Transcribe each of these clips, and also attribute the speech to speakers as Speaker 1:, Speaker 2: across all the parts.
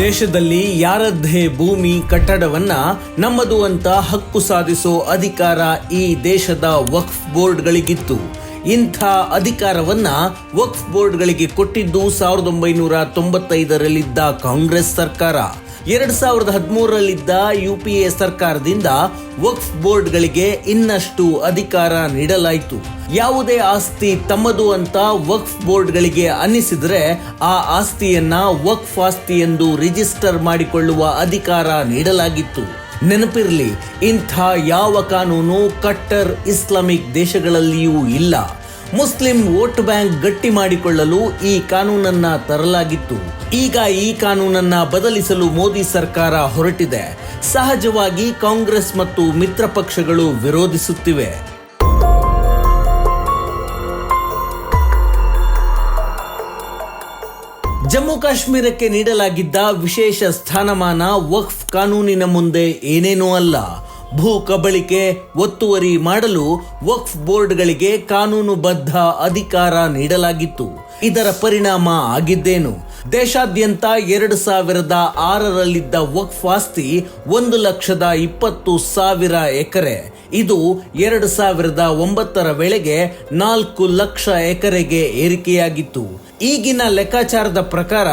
Speaker 1: ದೇಶದಲ್ಲಿ ಯಾರದ್ದೇ ಭೂಮಿ ಕಟ್ಟಡವನ್ನ ನಮ್ಮದು ಅಂತ ಹಕ್ಕು ಸಾಧಿಸೋ ಅಧಿಕಾರ ಈ ದೇಶದ ವಕ್ಫ್ ಬೋರ್ಡ್ಗಳಿಗಿತ್ತು. ಇಂಥ ಅಧಿಕಾರವನ್ನ ವಕ್ಫ್ ಬೋರ್ಡ್ಗಳಿಗೆ ಕೊಟ್ಟಿದ್ದು ಸಾವಿರದ ಒಂಬೈನೂರ ತೊಂಬತ್ತೈದರಲ್ಲಿದ್ದ ಕಾಂಗ್ರೆಸ್ ಸರ್ಕಾರ. ಎರಡ್ ಸಾವಿರದ ಹದಿಮೂರರಲ್ಲಿದ್ದ ಯು ಪಿ ಎ ಸರ್ಕಾರದಿಂದ ವಕ್ಫ್ ಬೋರ್ಡ್ಗಳಿಗೆ ಇನ್ನಷ್ಟು ಅಧಿಕಾರ ನೀಡಲಾಯಿತು. ಯಾವುದೇ ಆಸ್ತಿ ತಮ್ಮದು ಅಂತ ವಕ್ಫ್ ಬೋರ್ಡ್ಗಳಿಗೆ ಅನ್ನಿಸಿದರೆ ಆ ಆಸ್ತಿಯನ್ನ ವಕ್ಫ್ ಆಸ್ತಿ ಎಂದು ರಿಜಿಸ್ಟರ್ ಮಾಡಿಕೊಳ್ಳುವ ಅಧಿಕಾರ ನೀಡಲಾಗಿತ್ತು. ನೆನಪಿರಲಿ, ಇಂಥ ಯಾವ ಕಾನೂನು ಕಟ್ಟರ್ ಇಸ್ಲಾಮಿಕ್ ದೇಶಗಳಲ್ಲಿಯೂ ಇಲ್ಲ. ಮುಸ್ಲಿಂ ವೋಟ್ ಬ್ಯಾಂಕ್ ಗಟ್ಟಿ ಮಾಡಿಕೊಳ್ಳಲು ಈ ಕಾನೂನನ್ನ ತರಲಾಗಿತ್ತು. ಈಗ ಈ ಕಾನೂನನ್ನ ಬದಲಿಸಲು ಮೋದಿ ಸರ್ಕಾರ ಹೊರಟಿದೆ. ಸಹಜವಾಗಿ ಕಾಂಗ್ರೆಸ್ ಮತ್ತು ಮಿತ್ರ ಪಕ್ಷಗಳು ವಿರೋಧಿಸುತ್ತಿವೆ. ಜಮ್ಮು ಕಾಶ್ಮೀರಕ್ಕೆ ನೀಡಲಾಗಿದ್ದ ವಿಶೇಷ ಸ್ಥಾನಮಾನ ವಕ್ಫ್ ಕಾನೂನಿನ ಮುಂದೆ ಏನೇನೂ ಅಲ್ಲ. ಭೂ ಕಬಳಿಕೆ ಒತ್ತುವರಿ ಮಾಡಲು ವಕ್ಫ್ ಬೋರ್ಡ್ಗಳಿಗೆ ಕಾನೂನುಬದ್ಧ ಅಧಿಕಾರ ನೀಡಲಾಗಿತ್ತು. ಇದರ ಪರಿಣಾಮ ಆಗಿದ್ದೇನು? ದೇಶಾದ್ಯಂತ ಎರಡು ಸಾವಿರದ ಆರರಲ್ಲಿದ್ದ ವಕ್ಫ್ ಆಸ್ತಿ ಒಂದು ಲಕ್ಷದ ಇಪ್ಪತ್ತು ಸಾವಿರ ಎಕರೆ. ಇದು ಎರಡು ಸಾವಿರದ ಒಂಬತ್ತರ ವೇಳೆಗೆ ನಾಲ್ಕು ಲಕ್ಷ ಎಕರೆಗೆ ಏರಿಕೆಯಾಗಿತ್ತು. ಈಗಿನ ಲೆಕ್ಕಾಚಾರದ ಪ್ರಕಾರ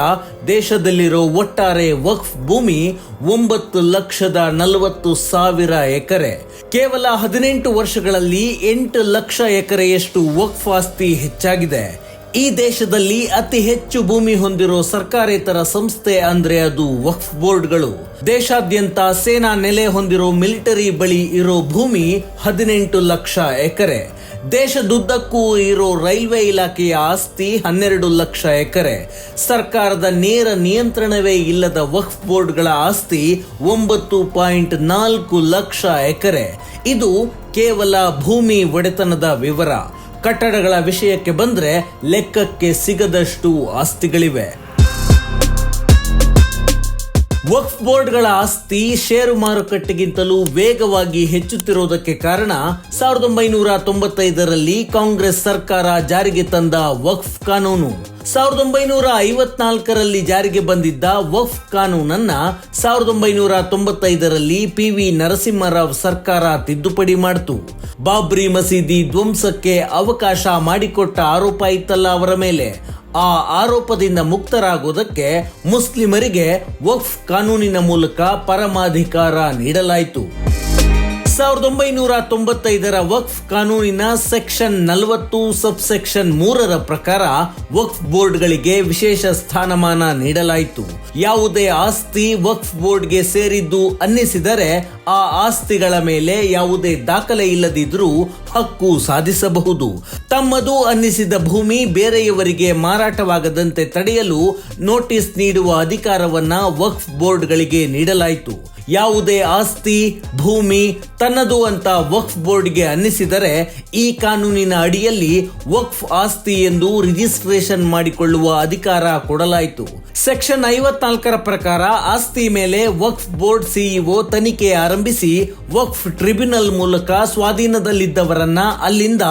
Speaker 1: ದೇಶದಲ್ಲಿರೋ ಒಟ್ಟಾರೆ ವಕ್ಫ್ ಭೂಮಿ ಒಂಬತ್ತು ಲಕ್ಷದ ನಲವತ್ತು ಸಾವಿರ ಎಕರೆ. ಕೇವಲ ಹದಿನೆಂಟು ವರ್ಷಗಳಲ್ಲಿ ಎಂಟು ಲಕ್ಷ ಎಕರೆಯಷ್ಟು ವಕ್ಫ್ ಆಸ್ತಿ ಹೆಚ್ಚಾಗಿದೆ. ಈ ದೇಶದಲ್ಲಿ ಅತಿ ಹೆಚ್ಚು ಭೂಮಿ ಹೊಂದಿರೋ ಸರ್ಕಾರೇತರ ಸಂಸ್ಥೆ ಅಂದ್ರೆ ಅದು ವಕ್ಫ್ ಬೋರ್ಡ್ಗಳು. ದೇಶಾದ್ಯಂತ ಸೇನಾ ನೆಲೆ ಹೊಂದಿರೋ ಮಿಲಿಟರಿ ಬಳಿ ಇರೋ ಭೂಮಿ ಹದಿನೆಂಟು ಲಕ್ಷ ಎಕರೆ. ದೇಶದುದ್ದಕ್ಕೂ ಇರೋ ರೈಲ್ವೆ ಇಲಾಖೆಯ ಆಸ್ತಿ ಹನ್ನೆರಡು ಲಕ್ಷ ಎಕರೆ. ಸರ್ಕಾರದ ನೇರ ನಿಯಂತ್ರಣವೇ ಇಲ್ಲದ ವಕ್ಫ್ ಬೋರ್ಡ್ಗಳ ಆಸ್ತಿ ಒಂಬತ್ತು ಪಾಯಿಂಟ್ ನಾಲ್ಕು ಲಕ್ಷ ಎಕರೆ. ಇದು ಕೇವಲ ಭೂಮಿ ಒಡೆತನದ ವಿವರ. ಕಟ್ಟಡಗಳ ವಿಷಯಕ್ಕೆ ಬಂದ್ರೆ ಲೆಕ್ಕಕ್ಕೆ ಸಿಗದಷ್ಟು ಆಸ್ತಿಗಳಿವೆ. ವಕ್ಫ್ ಬೋರ್ಡ್ಗಳ ಆಸ್ತಿ ಷೇರು ಮಾರುಕಟ್ಟೆಗಿಂತಲೂ ವೇಗವಾಗಿ ಹೆಚ್ಚುತ್ತಿರುವುದಕ್ಕೆ ಕಾರಣ ಸಾವಿರದ ಒಂಬೈನೂರ ತೊಂಬತ್ತೈದರಲ್ಲಿ ಕಾಂಗ್ರೆಸ್ ಸರ್ಕಾರ ಜಾರಿಗೆ ತಂದ ವಕ್ಫ್ ಕಾನೂನು. ಸಾವಿರದ ಒಂಬೈನೂರ ಐವತ್ನಾಲ್ಕರಲ್ಲಿ ಜಾರಿಗೆ ಬಂದಿದ್ದ ವಫ್ ಕಾನೂನನ್ನ ಸಾವಿರದ ಒಂಬೈನೂರ ತೊಂಬತ್ತೈದರಲ್ಲಿ ಪಿ ವಿ ನರಸಿಂಹರಾವ್ ಸರ್ಕಾರ ತಿದ್ದುಪಡಿ ಮಾಡಿತು. ಬಾಬ್ರಿ ಮಸೀದಿ ಧ್ವಂಸಕ್ಕೆ ಅವಕಾಶ ಮಾಡಿಕೊಟ್ಟ ಆರೋಪ ಇತ್ತಲ್ಲ ಅವರ ಮೇಲೆ. ಆ ಆರೋಪದಿಂದ ಮುಕ್ತರಾಗುವುದಕ್ಕೆ ಮುಸ್ಲಿಮರಿಗೆ ವಫ್ ಕಾನೂನಿನ ಮೂಲಕ ಪರಮಾಧಿಕಾರ ನೀಡಲಾಯಿತು. ಸಾವಿರದ ಒಂಬೈನೂರ ತೊಂಬತ್ತೈದರ ವಕ್ಫ್ ಕಾನೂನಿನ ಸೆಕ್ಷನ್ ನಲವತ್ತು ಸಬ್ ಸೆಕ್ಷನ್ ಮೂರರ ಪ್ರಕಾರ ವಕ್ಫ್ ಬೋರ್ಡ್ಗಳಿಗೆ ವಿಶೇಷ ಸ್ಥಾನಮಾನ ನೀಡಲಾಯಿತು. ಯಾವುದೇ ಆಸ್ತಿ ವಕ್ಫ್ ಬೋರ್ಡ್ಗೆ ಸೇರಿದ್ದು ಅನ್ನಿಸಿದರೆ ಆ ಆಸ್ತಿಗಳ ಮೇಲೆ ಯಾವುದೇ ದಾಖಲೆ ಇಲ್ಲದಿದ್ರೂ ಹಕ್ಕು ಸಾಧಿಸಬಹುದು. ತಮ್ಮದು ಅನ್ನಿಸಿದ ಭೂಮಿ ಬೇರೆಯವರಿಗೆ ಮಾರಾಟವಾಗದಂತೆ ತಡೆಯಲು ನೋಟಿಸ್ ನೀಡುವ ಅಧಿಕಾರವನ್ನ ವಕ್ಫ್ ಬೋರ್ಡ್ಗಳಿಗೆ ನೀಡಲಾಯಿತು. ಯಾವುದೇ ಆಸ್ತಿ, ಭೂಮಿ, ತನ್ನದು ಅಂತ ವಕ್ಫ್ ಬೋರ್ಡ್ಗೆ ಅನ್ನಿಸಿದರೆ ಈ ಕಾನೂನಿನ ಅಡಿಯಲ್ಲಿ ವಕ್ಫ್ ಆಸ್ತಿ ಎಂದು ರಿಜಿಸ್ಟ್ರೇಷನ್ ಮಾಡಿಕೊಳ್ಳುವ ಅಧಿಕಾರ ಕೊಡಲಾಯಿತು. ಸೆಕ್ಷನ್ ಐವತ್ನಾಲ್ಕರ ಪ್ರಕಾರ ಆಸ್ತಿ ಮೇಲೆ ವಕ್ಫ್ ಬೋರ್ಡ್ ಸಿಇಒ ತನಿಖೆ ಆರಂಭಿಸಿ ವಕ್ಫ್ ಟ್ರಿಬ್ಯುನಲ್ ಮೂಲಕ ಸ್ವಾಧೀನದಲ್ಲಿದ್ದವರನ್ನ ಅಲ್ಲಿಂದ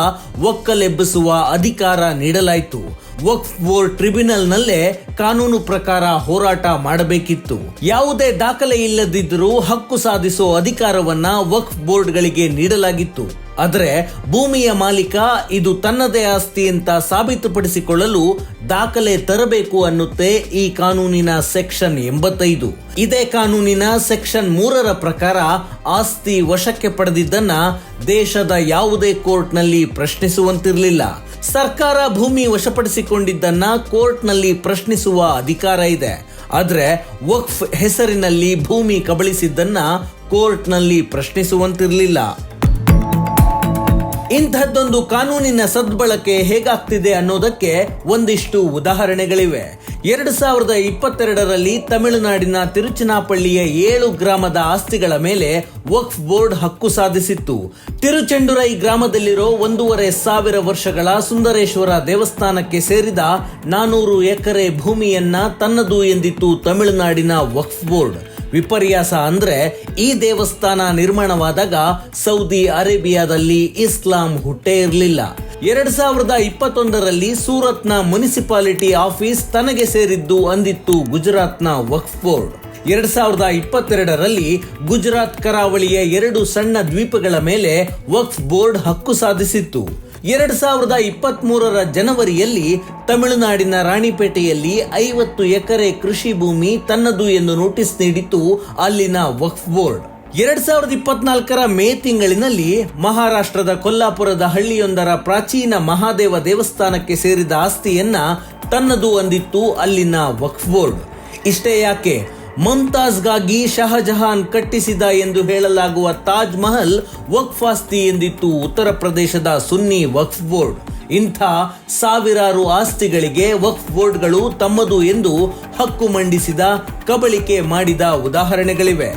Speaker 1: ಒಕ್ಕಲೆಬ್ಬಿಸುವ ಅಧಿಕಾರ ನೀಡಲಾಯಿತು. ವಕ್ಫ್ ಬೋರ್ಡ್ ಟ್ರಿಬ್ಯುನಲ್ನಲ್ಲೇ ಕಾನೂನು ಪ್ರಕಾರ ಹೋರಾಟ ಮಾಡಬೇಕಿತ್ತು. ಯಾವುದೇ ದಾಖಲೆ ಇಲ್ಲದಿದ್ದರೂ ಹಕ್ಕು ಸಾಧಿಸೋ ಅಧಿಕಾರವನ್ನ ವಕ್ಫ್ ಬೋರ್ಡ್ಗಳಿಗೆ ನೀಡಲಾಗಿತ್ತು. ಆದರೆ ಭೂಮಿಯ ಮಾಲೀಕ ಇದು ತನ್ನದೇ ಆಸ್ತಿ ಅಂತ ಸಾಬೀತುಪಡಿಸಿಕೊಳ್ಳಲು ದಾಖಲೆ ತರಬೇಕು ಅನ್ನುತ್ತೆ ಈ ಕಾನೂನಿನ ಸೆಕ್ಷನ್ ಎಂಬತ್ತೈದು. ಇದೇ ಕಾನೂನಿನ ಸೆಕ್ಷನ್ ಮೂರರ ಪ್ರಕಾರ ಆಸ್ತಿ ವಶಕ್ಕೆ ಪಡೆದಿದ್ದನ್ನ ದೇಶದ ಯಾವುದೇ ಕೋರ್ಟ್ನಲ್ಲಿ ಪ್ರಶ್ನಿಸುವಂತಿರಲಿಲ್ಲ. ಸರ್ಕಾರ ಭೂಮಿ ವಶಪಡಿಸಿಕೊಂಡಿದ್ದನ್ನ ಕೋರ್ಟ್ನಲ್ಲಿ ಪ್ರಶ್ನಿಸುವ ಅಧಿಕಾರ ಇದೆ. ಆದ್ರೆ ವಕ್ಫ್ ಹೆಸರಿನಲ್ಲಿ ಭೂಮಿ ಕಬಳಿಸಿದ್ದನ್ನ ಕೋರ್ಟ್ನಲ್ಲಿ ಪ್ರಶ್ನಿಸುವಂತಿರಲಿಲ್ಲ. ಇಂಥದ್ದೊಂದು ಕಾನೂನಿನ ಸದ್ಬಳಕೆ ಹೇಗಾಗ್ತಿದೆ ಅನ್ನೋದಕ್ಕೆ ಒಂದಿಷ್ಟು ಉದಾಹರಣೆಗಳಿವೆ. ಎರಡು ಸಾವಿರದ ಇಪ್ಪತ್ತೆರಡರಲ್ಲಿ ತಮಿಳುನಾಡಿನ ತಿರುಚನಾಪಳ್ಳಿಯ ಏಳು ಗ್ರಾಮದ ಆಸ್ತಿಗಳ ಮೇಲೆ ವಕ್ಫ್ ಬೋರ್ಡ್ ಹಕ್ಕು ಸಾಧಿಸಿತ್ತು. ತಿರುಚೆಂಡುರೈ ಗ್ರಾಮದಲ್ಲಿರೋ ಒಂದೂವರೆ ಸಾವಿರ ವರ್ಷಗಳ ಸುಂದರೇಶ್ವರ ದೇವಸ್ಥಾನಕ್ಕೆ ಸೇರಿದ ನಾನೂರು ಎಕರೆ ಭೂಮಿಯನ್ನ ತನ್ನದು ಎಂದಿತ್ತು ತಮಿಳುನಾಡಿನ ವಕ್ಫ್ ಬೋರ್ಡ್. ವಿಪರ್ಯಾಸ ಅಂದ್ರೆ ಈ ದೇವಸ್ಥಾನ ನಿರ್ಮಾಣವಾದಾಗ ಸೌದಿ ಅರೇಬಿಯಾದಲ್ಲಿ ಇಸ್ಲಾಂ ಹುಟ್ಟೇ ಇರಲಿಲ್ಲ. ಎರಡ್ ಸಾವಿರದ ಇಪ್ಪತ್ತೊಂದರಲ್ಲಿ ಸೂರತ್ನ ಮುನಿಸಿಪಾಲಿಟಿ ಆಫೀಸ್ ತನಗೆ ಸೇರಿದ್ದು ಅಂದಿತ್ತು ಗುಜರಾತ್ನ ವಕ್ಫ್ ಬೋರ್ಡ್ ಎರಡ್ ಸಾವಿರದ ಇಪ್ಪತ್ತೆರಡರಲ್ಲಿ ಗುಜರಾತ್ ಕರಾವಳಿಯ ಎರಡು ಸಣ್ಣ ದ್ವೀಪಗಳ ಮೇಲೆ ವಕ್ಫ್ ಬೋರ್ಡ್ ಹಕ್ಕು ಸಾಧಿಸಿತ್ತು. ಎರಡ್ ಸಾವಿರದ ಇಪ್ಪತ್ತ್ ಮೂರರ ಜನವರಿಯಲ್ಲಿ ತಮಿಳುನಾಡಿನ ರಾಣಿಪೇಟೆಯಲ್ಲಿ ಐವತ್ತು ಎಕರೆ ಕೃಷಿ ಭೂಮಿ ತನ್ನದು ಎಂದು ನೋಟಿಸ್ ನೀಡಿತ್ತು ಅಲ್ಲಿನ ವಕ್ಫ್ ಬೋರ್ಡ್. ಎರಡ್ ಸಾವಿರದ ಇಪ್ಪತ್ನಾಲ್ಕರ ಮೇ ತಿಂಗಳಿನಲ್ಲಿ ಮಹಾರಾಷ್ಟ್ರದ ಕೊಲ್ಲಾಪುರದ ಹಳ್ಳಿಯೊಂದರ ಪ್ರಾಚೀನ ಮಹಾದೇವ ದೇವಸ್ಥಾನಕ್ಕೆ ಸೇರಿದ ಆಸ್ತಿಯನ್ನ ತನ್ನದು ಅಂದಿತ್ತು ಅಲ್ಲಿನ ವಕ್ಫ್ ಬೋರ್ಡ್. ಇಷ್ಟೇ ಯಾಕೆ? ಮಮ್ತಾಜ್ಗಾಗಿ ಶಹಜಹಾನ್ ಕಟ್ಟಿಸಿದ ಎಂದು ಹೇಳಲಾಗುವ ತಾಜ್ ಮಹಲ್ ವಕ್ಫ್ ಆಸ್ತಿ ಎಂದಿತ್ತು ಉತ್ತರ ಪ್ರದೇಶದ ಸುನ್ನಿ ವಕ್ಫ್ ಬೋರ್ಡ್. ಇಂಥ ಸಾವಿರಾರು ಆಸ್ತಿಗಳಿಗೆ ವಕ್ಫ್ ಬೋರ್ಡ್ಗಳು ತಮ್ಮದು ಎಂದು ಹಕ್ಕು ಮಂಡಿಸಿದ, ಕಬಳಿಕೆ ಮಾಡಿದ ಉದಾಹರಣೆಗಳಿವೆ.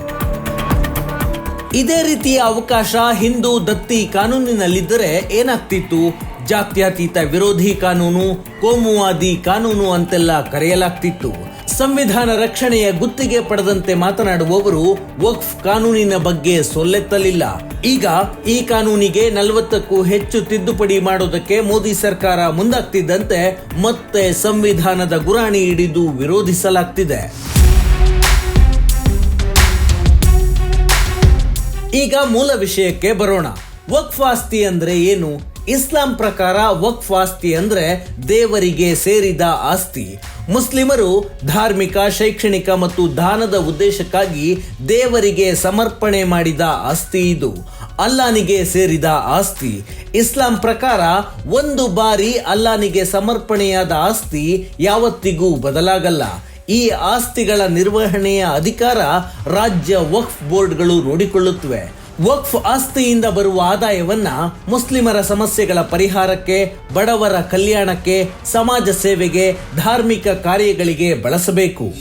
Speaker 1: ಇದೇ ರೀತಿಯ ಅವಕಾಶ ಹಿಂದೂ ದತ್ತಿ ಕಾನೂನಿನಲ್ಲಿದ್ದರೆ ಏನಾಗ್ತಿತ್ತು? ಜಾತ್ಯತೀತ ವಿರೋಧಿ ಕಾನೂನು, ಕೋಮುವಾದಿ ಕಾನೂನು ಅಂತೆಲ್ಲ ಕರೆಯಲಾಗ್ತಿತ್ತು. ಸಂವಿಧಾನ ರಕ್ಷಣೆಯ ಗುತ್ತಿಗೆ ಪಡೆದಂತೆ ಮಾತನಾಡುವವರು ವಕ್ಫ್ ಕಾನೂನಿನ ಬಗ್ಗೆ ಸೊಲ್ಲೆತ್ತಲಿಲ್ಲ. ಈಗ ಈ ಕಾನೂನಿಗೆ ನಲವತ್ತಕ್ಕೂ ಹೆಚ್ಚು ತಿದ್ದುಪಡಿ ಮಾಡೋದಕ್ಕೆ ಮೋದಿ ಸರ್ಕಾರ ಮುಂದಾಗ್ತಿದ್ದಂತೆ ಮತ್ತೆ ಸಂವಿಧಾನದ ಗುರಾಣಿ ಹಿಡಿದು ವಿರೋಧಿಸಲಾಗ್ತಿದೆ. ಈಗ ಮೂಲ ವಿಷಯಕ್ಕೆ ಬರೋಣ. ವಕ್ಫ್ ಆಸ್ತಿ ಅಂದ್ರೆ ಏನು? ಇಸ್ಲಾಂ ಪ್ರಕಾರ ವಕ್ಫ್ ಆಸ್ತಿ ಅಂದ್ರೆ ದೇವರಿಗೆ ಸೇರಿದ ಆಸ್ತಿ. ಮುಸ್ಲಿಮರು ಧಾರ್ಮಿಕ, ಶೈಕ್ಷಣಿಕ ಮತ್ತು ದಾನದ ಉದ್ದೇಶಕ್ಕಾಗಿ ದೇವರಿಗೆ ಸಮರ್ಪಣೆ ಮಾಡಿದ ಆಸ್ತಿ ಇದು. ಅಲ್ಲಾನಿಗೆ ಸೇರಿದ ಆಸ್ತಿ. ಇಸ್ಲಾಂ ಪ್ರಕಾರ ಒಂದು ಬಾರಿ ಅಲ್ಲಾನಿಗೆ ಸಮರ್ಪಣೆಯಾದ ಆಸ್ತಿ ಯಾವತ್ತಿಗೂ ಬದಲಾಗಲ್ಲ. ಈ ಆಸ್ತಿಗಳ ನಿರ್ವಹಣೆಯ ಅಧಿಕಾರ ರಾಜ್ಯ ವಕ್ಫ್ ಬೋರ್ಡ್ಗಳು ನೋಡಿಕೊಳ್ಳುತ್ತವೆ. ವಕ್ಫ್ ಆಸ್ತಿಯಿಂದ ಬರುವ ಆದಾಯವನ್ನ ಮುಸ್ಲಿಮರ ಸಮಸ್ಯೆಗಳ ಪರಿಹಾರಕ್ಕೆ, ಬಡವರ ಕಲ್ಯಾಣಕ್ಕೆ, ಸಮಾಜ ಸೇವೆಗೆ, ಧಾರ್ಮಿಕ ಕಾರ್ಯಗಳಿಗೆ ಬಳಸಬೇಕು.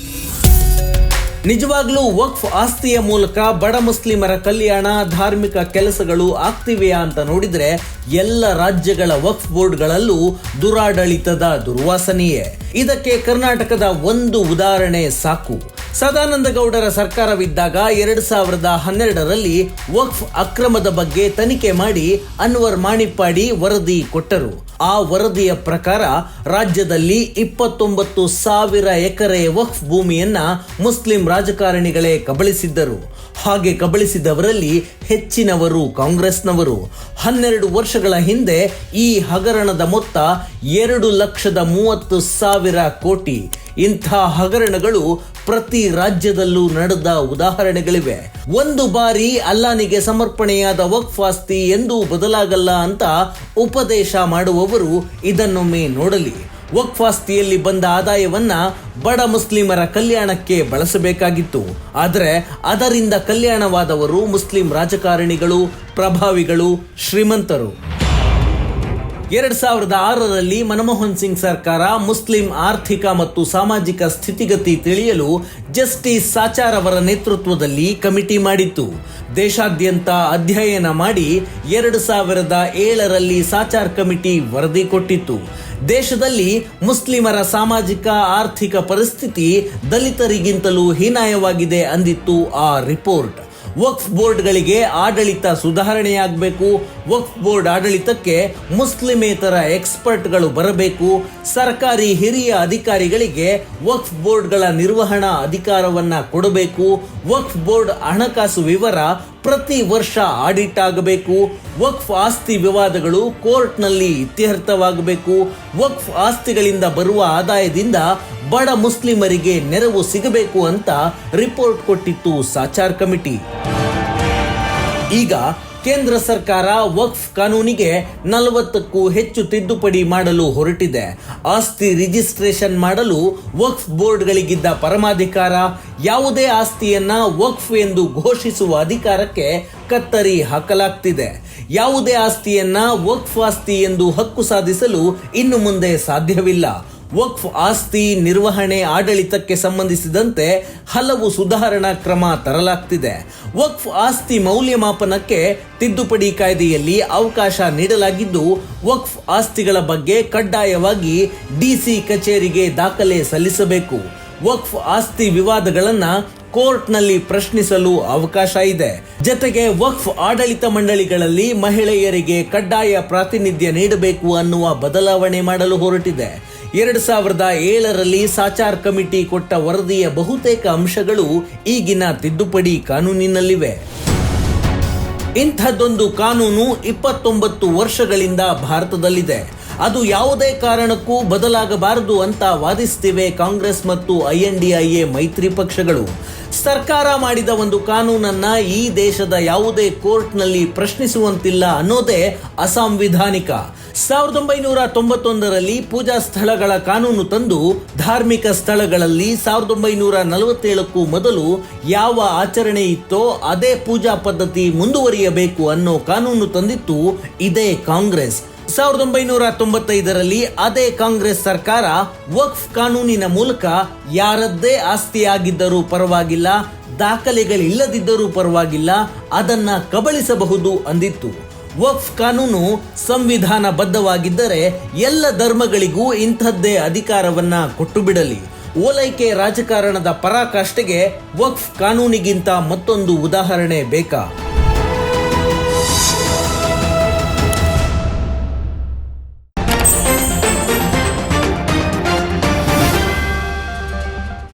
Speaker 1: ನಿಜವಾಗ್ಲೂ ವಕ್ಫ್ ಆಸ್ತಿಯ ಮೂಲಕ ಬಡ ಮುಸ್ಲಿಮರ ಕಲ್ಯಾಣ, ಧಾರ್ಮಿಕ ಕೆಲಸಗಳು ಆಗ್ತಿವೆಯಾ ಅಂತ ನೋಡಿದ್ರೆ ಎಲ್ಲ ರಾಜ್ಯಗಳ ವಕ್ಫ್ ಬೋರ್ಡ್ಗಳಲ್ಲೂ ದುರಾಡಳಿತದ ದುರ್ವಾಸನೆಯೇ. ಇದಕ್ಕೆ ಕರ್ನಾಟಕದ ಒಂದು ಉದಾಹರಣೆ ಸಾಕು. ಸದಾನಂದ ಗೌಡರ ಸರ್ಕಾರವಿದ್ದಾಗ ಎರಡ್ ಸಾವಿರದ ಹನ್ನೆರಡರಲ್ಲಿ ವಕ್ಫ್ ಅಕ್ರಮದ ಬಗ್ಗೆ ತನಿಖೆ ಮಾಡಿ ಅನ್ವರ್ ಮಾಣಿಪ್ಪಾಡಿ ವರದಿ ಕೊಟ್ಟರು. ಆ ವರದಿಯ ಪ್ರಕಾರ ರಾಜ್ಯದಲ್ಲಿ ಇಪ್ಪತ್ತೊಂಬತ್ತು ಸಾವಿರ ಎಕರೆ ವಕ್ಫ್ ಭೂಮಿಯನ್ನ ಮುಸ್ಲಿಂ ರಾಜಕಾರಣಿಗಳೇ ಕಬಳಿಸಿದ್ದರು. ಹಾಗೆ ಕಬಳಿಸಿದವರಲ್ಲಿ ಹೆಚ್ಚಿನವರು ಕಾಂಗ್ರೆಸ್ನವರು. ಹನ್ನೆರಡು ವರ್ಷಗಳ ಹಿಂದೆ ಈ ಹಗರಣದ ಮೊತ್ತ ಎರಡು ಲಕ್ಷದ ಮೂವತ್ತು ಸಾವಿರ ಕೋಟಿ. ಇಂಥ ಹಗರಣಗಳು ಪ್ರತಿ ರಾಜ್ಯದಲ್ಲೂ ನಡೆದ ಉದಾಹರಣೆಗಳಿವೆ. ಒಂದು ಬಾರಿ ಅಲ್ಲಾನಿಗೆ ಸಮರ್ಪಣೆಯಾದ ವಕ್ಫಾಸ್ತಿ ಎಂದೂ ಬದಲಾಗಲ್ಲ ಅಂತ ಉಪದೇಶ ಮಾಡುವವರು ಇದನ್ನೊಮ್ಮೆ ನೋಡಲಿ. ವಕ್ಫಾಸ್ತಿಯಲ್ಲಿ ಬಂದ ಆದಾಯವನ್ನ ಬಡ ಮುಸ್ಲಿಮರ ಕಲ್ಯಾಣಕ್ಕೆ ಬಳಸಬೇಕಾಗಿತ್ತು. ಆದರೆ ಅದರಿಂದ ಕಲ್ಯಾಣವಾದವರು ಮುಸ್ಲಿಂ ರಾಜಕಾರಣಿಗಳು, ಪ್ರಭಾವಿಗಳು, ಶ್ರೀಮಂತರು. ಎರಡ್ ಸಾವಿರದ ಆರರಲ್ಲಿ ಮನಮೋಹನ್ ಸಿಂಗ್ ಸರ್ಕಾರ ಮುಸ್ಲಿಂ ಆರ್ಥಿಕ ಮತ್ತು ಸಾಮಾಜಿಕ ಸ್ಥಿತಿಗತಿ ತಿಳಿಯಲು ಜಸ್ಟಿಸ್ ಸಾಚಾರ್ ಅವರ ನೇತೃತ್ವದಲ್ಲಿ ಕಮಿಟಿ ಮಾಡಿತ್ತು. ದೇಶಾದ್ಯಂತ ಅಧ್ಯಯನ ಮಾಡಿ ಎರಡು ಸಾವಿರದ ಏಳರಲ್ಲಿ ಸಾಚಾರ್ ಕಮಿಟಿ ವರದಿ ಕೊಟ್ಟಿತ್ತು. ದೇಶದಲ್ಲಿ ಮುಸ್ಲಿಮರ ಸಾಮಾಜಿಕ, ಆರ್ಥಿಕ ಪರಿಸ್ಥಿತಿ ದಲಿತರಿಗಿಂತಲೂ ಹೀನಾಯವಾಗಿದೆ ಅಂದಿತ್ತು ಆ ರಿಪೋರ್ಟ್. ವಕ್ಫ್ ಬೋರ್ಡ್ಗಳಿಗೆ ಆಡಳಿತ ಸುಧಾರಣೆಯಾಗಬೇಕು ವಕ್ಫ್ ಬೋರ್ಡ್ ಆಡಳಿತಕ್ಕೆ ಮುಸ್ಲಿಮೇತರ ಎಕ್ಸ್ಪರ್ಟ್ಗಳು ಬರಬೇಕು. ಸರ್ಕಾರಿ ಹಿರಿಯ ಅಧಿಕಾರಿಗಳಿಗೆ ವಕ್ಫ್ ಬೋರ್ಡ್ಗಳ ನಿರ್ವಹಣಾ ಅಧಿಕಾರವನ್ನ ಕೊಡಬೇಕು. ವಕ್ಫ್ ಬೋರ್ಡ್ ಹಣಕಾಸು ವಿವರ ಪ್ರತಿ ವರ್ಷ ಆಡಿಟ್ ಆಗಬೇಕು. ವಕ್ಫ್ ಆಸ್ತಿ ವಿವಾದಗಳು ಕೋರ್ಟ್ನಲ್ಲಿ ಇತ್ಯರ್ಥವಾಗಬೇಕು. ವಕ್ಫ್ ಆಸ್ತಿಗಳಿಂದ ಬರುವ ಆದಾಯದಿಂದ ಬಡ ಮುಸ್ಲಿಮರಿಗೆ ನೆರವು ಸಿಗಬೇಕು ಅಂತ ರಿಪೋರ್ಟ್ ಕೊಟ್ಟಿತ್ತು ಸಾಚಾರ್ ಕಮಿಟಿ. ಈಗ ಕೇಂದ್ರ ಸರ್ಕಾರ ವಕ್ಫ್ ಕಾನೂನಿಗೆ ನಲವತ್ತಕ್ಕೂ ಹೆಚ್ಚು ತಿದ್ದುಪಡಿ ಮಾಡಲು ಹೊರಟಿದೆ. ಆಸ್ತಿ ರಿಜಿಸ್ಟ್ರೇಷನ್ ಮಾಡಲು ವಕ್ಫ್ ಬೋರ್ಡ್ಗಳಿಗಿದ್ದ ಪರಮಾಧಿಕಾರ ಯಾವುದೇ ಆಸ್ತಿಯನ್ನ ವಕ್ಫ್ ಎಂದು ಘೋಷಿಸುವ ಅಧಿಕಾರಕ್ಕೆ ಕತ್ತರಿ ಹಾಕಲಾಗ್ತಿದೆ. ಯಾವುದೇ ಆಸ್ತಿಯನ್ನ ವಕ್ಫ್ ಆಸ್ತಿ ಎಂದು ಹಕ್ಕು ಸಾಧಿಸಲು ಇನ್ನು ಮುಂದೆ ಸಾಧ್ಯವಿಲ್ಲ. ವಕ್ಫ್ ಆಸ್ತಿ ನಿರ್ವಹಣೆ ಆಡಳಿತಕ್ಕೆ ಸಂಬಂಧಿಸಿದಂತೆ ಹಲವು ಸುಧಾರಣಾ ಕ್ರಮ ತರಲಾಗ್ತಿದೆ. ವಕ್ಫ್ ಆಸ್ತಿ ಮೌಲ್ಯಮಾಪನಕ್ಕೆ ತಿದ್ದುಪಡಿ ಕಾಯ್ದೆಯಲ್ಲಿ ಅವಕಾಶ ನೀಡಲಾಗಿದ್ದು, ವಕ್ಫ್ ಆಸ್ತಿಗಳ ಬಗ್ಗೆ ಕಡ್ಡಾಯವಾಗಿ ಡಿಸಿ ಕಚೇರಿಗೆ ದಾಖಲೆ ಸಲ್ಲಿಸಬೇಕು. ವಕ್ಫ್ ಆಸ್ತಿ ವಿವಾದಗಳನ್ನು ಕೋರ್ಟ್ನಲ್ಲಿ ಪ್ರಶ್ನಿಸಲು ಅವಕಾಶ ಇದೆ. ಜತೆಗೆ ವಕ್ಫ್ ಆಡಳಿತ ಮಂಡಳಿಗಳಲ್ಲಿ ಮಹಿಳೆಯರಿಗೆ ಕಡ್ಡಾಯ ಪ್ರಾತಿನಿಧ್ಯ ನೀಡಬೇಕು ಅನ್ನುವ ಬದಲಾವಣೆ ಮಾಡಲು ಹೊರಟಿದೆ. ಎರಡು ಸಾವಿರದ ಏಳರಲ್ಲಿ ಸಾಚಾರ್ ಕಮಿಟಿ ಕೊಟ್ಟ ವರದಿಯ ಬಹುತೇಕ ಅಂಶಗಳು ಈಗಿನ ತಿದ್ದುಪಡಿ ಕಾನೂನಿನಲ್ಲಿವೆ. ಇಂಥದ್ದೊಂದು ಕಾನೂನು ಇಪ್ಪತ್ತೊಂಬತ್ತು ವರ್ಷಗಳಿಂದ ಭಾರತದಲ್ಲಿದೆ. ಅದು ಯಾವುದೇ ಕಾರಣಕ್ಕೂ ಬದಲಾಗಬಾರದು ಅಂತ ವಾದಿಸ್ತಿವೆ ಕಾಂಗ್ರೆಸ್ ಮತ್ತು ಐಎನ್ಡಿಐಎ ಮೈತ್ರಿ ಪಕ್ಷಗಳು. ಸರ್ಕಾರ ಮಾಡಿದ ಒಂದು ಕಾನೂನನ್ನ ಈ ದೇಶದ ಯಾವುದೇ ಕೋರ್ಟ್ನಲ್ಲಿ ಪ್ರಶ್ನಿಸುವಂತಿಲ್ಲ ಅನ್ನೋದೇ ಅಸಾಂವಿಧಾನಿಕ ಸಾವಿರದ ಒಂಬೈನೂರ ತೊಂಬತ್ತೊಂದರಲ್ಲಿ ಪೂಜಾ ಸ್ಥಳಗಳ ಕಾನೂನು ತಂದು ಧಾರ್ಮಿಕ ಸ್ಥಳಗಳಲ್ಲಿ ಸಾವಿರದ ಒಂಬೈನೂರ ನಲವತ್ತೇಳಕ್ಕೂ ಮೊದಲು ಯಾವ ಆಚರಣೆ ಇತ್ತೋ ಅದೇ ಪೂಜಾ ಪದ್ಧತಿ ಮುಂದುವರಿಯಬೇಕು ಅನ್ನೋ ಕಾನೂನು ತಂದಿತ್ತು ಇದೇ ಕಾಂಗ್ರೆಸ್. ಸಾವಿರದ ಒಂಬೈನೂರ ತೊಂಬತ್ತೈದರಲ್ಲಿ ಅದೇ ಕಾಂಗ್ರೆಸ್ ಸರ್ಕಾರ ವಕ್ಫ್ ಕಾನೂನಿನ ಮೂಲಕ ಯಾರದ್ದೇ ಆಸ್ತಿಯಾಗಿದ್ದರೂ ಪರವಾಗಿಲ್ಲ, ದಾಖಲೆಗಳಿಲ್ಲದಿದ್ದರೂ ಪರವಾಗಿಲ್ಲ, ಅದನ್ನ ಕಬಳಿಸಬಹುದು ಅಂದಿತ್ತು. ವಕ್ಫ್ ಕಾನೂನು ಸಂವಿಧಾನಬದ್ಧವಾಗಿದ್ದರೆ ಎಲ್ಲ ಧರ್ಮಗಳಿಗೂ ಇಂಥದ್ದೇ ಅಧಿಕಾರವನ್ನ ಕೊಟ್ಟು ಬಿಡಲಿ ಓಲೈಕೆ ರಾಜಕಾರಣದ ಪರಾಕಾಷ್ಠೆಗೆ ವಕ್ಫ್ ಕಾನೂನಿಗಿಂತ ಮತ್ತೊಂದು ಉದಾಹರಣೆ ಬೇಕಾ?